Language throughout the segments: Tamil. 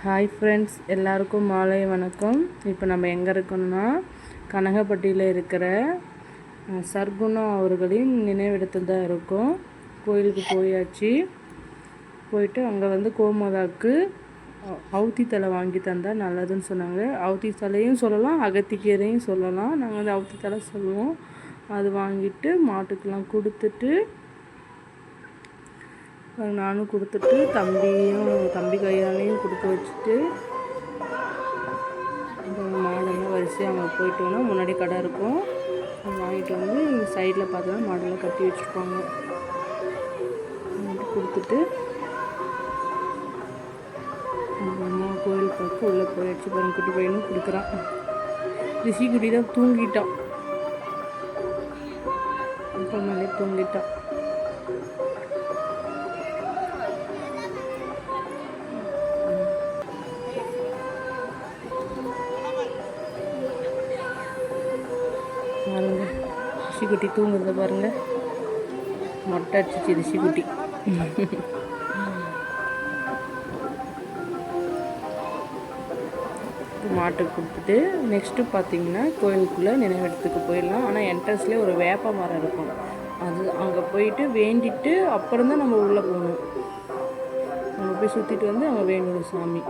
ஹாய் ஃப்ரெண்ட்ஸ் எல்லாருக்கும் மாலை வணக்கம். இப்போ நம்ம எங்கே இருக்கோம்னா கனகப்பட்டியில் இருக்கிற அஹ், சர்க்குணா அவர்களின் நினைவிடத்தில் தான் இருக்கோம். கோயிலுக்கு போயாச்சு. போயிட்டு அங்கே வந்து கோமாதாக்கு அவுத்தி தலை வாங்கி தந்தால் நல்லதுன்னு சொன்னாங்க. அவுத்தி தலையும் சொல்லலாம் அகத்திக்கீரையும் சொல்லலாம். நாங்கள் வந்து அவுத்தி தலை சொல்லுவோம். அது வாங்கிட்டு மாட்டுக்கெலாம் கொடுத்துட்டு நானும் கொடுத்துட்டு தம்பியும் தம்பி கையாலையும் கொடுக்க வச்சுட்டு அப்புறம் மாடெல்லாம் வரிசையாக அங்கே போயிட்டோன்னா முன்னாடி கடை இருக்கும். வாங்கிட்டு வந்து இந்த சைடில் பார்த்தோன்னா மாடெல்லாம் கட்டி வச்சுருப்பாங்க. கொடுத்துட்டு அம்மா கோயில் பார்த்து உள்ளே போயிடுச்சு பாருங்க குட்டி பையனும் கொடுக்குறான். ரிஷி குட்டி தான் தூங்கிட்டான். அப்புறமேலே தூங்கிட்டான். பாருங்க. ரிஷிக்குட்டி தூங்குறத பாருங்க. மொட்டை அடிச்சிச்சு ரிஷிக்குட்டி மாட்டுக்கு கொடுத்துட்டு நெக்ஸ்ட்டு பார்த்தீங்கன்னா கோயிலுக்குள்ளே நினைவிடத்துக்கு போயிடலாம். ஆனால் என்ட்ரன்ஸ்லேயே ஒரு வேப்ப மரம் இருக்கும். அது அங்கே போயிட்டு வேண்டிட்டு அப்புறம் தான் நம்ம உள்ளே போகணும். அங்கே போய் சுற்றிட்டு வந்து அங்கே வேண்டணும் சாமி.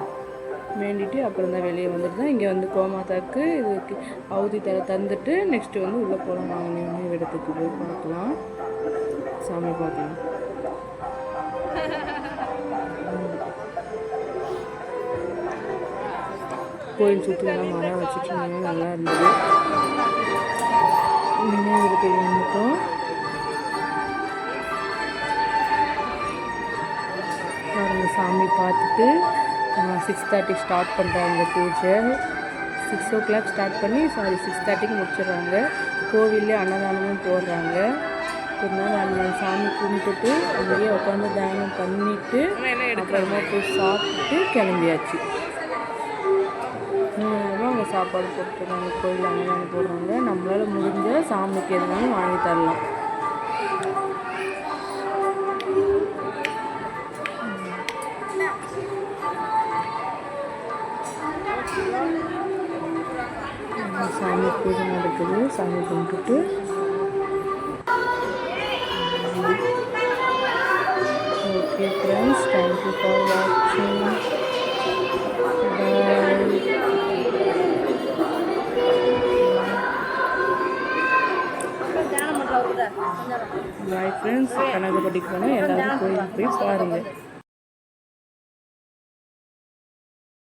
வேண்டிட்டு அப்புறம் தான் வெளியே வந்துட்டு இங்கே வந்து கோமாதாக்கு இதுக்கு அவுதி தர தந்துட்டு நெக்ஸ்ட்டு வந்து உள்ளே போகலாம்? நாங்கள் இடத்துக்கு போய் பார்க்கலாம். சாமி பார்க்கலாம். கோயில் சுற்றிலாம் மரம் வச்சுட்டு இருந்தாங்க நல்லா இருந்தது. நினைவிடத்துக்கு மட்டும் சாமி பார்த்துட்டு சிக்ஸ் தேர்ட்டி ஸ்டார்ட் பண்ணுறாங்க பூஜை. சிக்ஸ் ஓ கிளாக் ஸ்டார்ட் பண்ணி சாரி சிக்ஸ் தேர்ட்டிக்கு முடிச்சிடுறாங்க. கோவில்லே அன்னதானமும் போடுறாங்க. ஒரு அந்த சாமி கும்பிட்டுட்டு அங்கேயே உட்காந்து தியானம் பண்ணிட்டு அப்புறமா போய் சாப்பிட்டு கிளம்பியாச்சு. அவங்க அங்கே சாப்பாடு போட்டுருக்காங்க கோயில் அன்னதானம் போடுறாங்க. நம்மளால் முடிஞ்ச சாமிக்கு எதுனாலும் வாங்கி தரலாம். சாமி பூஜை நடக்குது சாமி கும்பிட்டுட்டு. ஓகே ஃப்ரெண்ட்ஸ் தேங்க்யூ ஃபார் வாட்சிங் பாய் பாய் ஃப்ரெண்ட்ஸ் கனகப்பட்டிக்கு போனால் எல்லாரும் கோயிலுக்கு போய் பாருங்கள்